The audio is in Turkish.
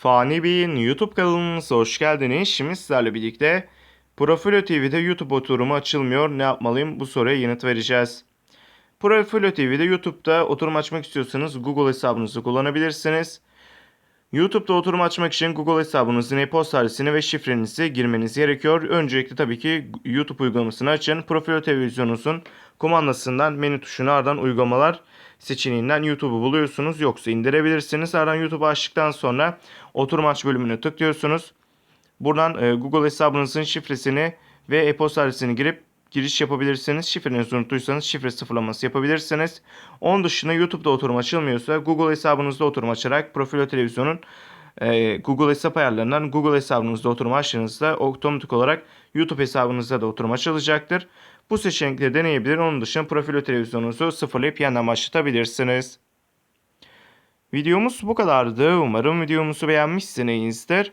Fani Bey'in YouTube kanalımıza hoş geldiniz. Şimdi sizlerle birlikte Profilo TV'de YouTube oturumu açılmıyor. Ne yapmalıyım? Bu soruya yanıt vereceğiz. Profilo TV'de YouTube'da oturum açmak istiyorsanız Google hesabınızı kullanabilirsiniz. YouTube'da oturum açmak için Google hesabınızın e-posta adresini ve şifrenizi girmeniz gerekiyor. Öncelikle tabii ki YouTube uygulamasını açın. Profilo televizyonunuzun kumandasından menü tuşuna ardından uygulamalar seçeneğinden YouTube'u buluyorsunuz. Yoksa indirebilirsiniz. Ardından YouTube'u açtıktan sonra oturum aç bölümüne tıklıyorsunuz. Buradan e, Google hesabınızın şifresini ve e-posta adresini girip giriş yapabilirsiniz. Şifrenizi unuttuysanız şifre sıfırlaması yapabilirsiniz. Onun dışında YouTube'da oturum açılmıyorsa Google hesabınızda oturum açarak Profilo Televizyon'un e, Google hesap ayarlarından Google hesabınızda oturum açtığınızda otomatik olarak YouTube hesabınızda da oturum açılacaktır. Bu seçenekleri deneyebilir. Onun dışında Profilo Televizyonunuzu sıfırlayıp yeniden başlatabilirsiniz. Videomuz bu kadardı. Umarım videomuzu beğenmişsinizdir.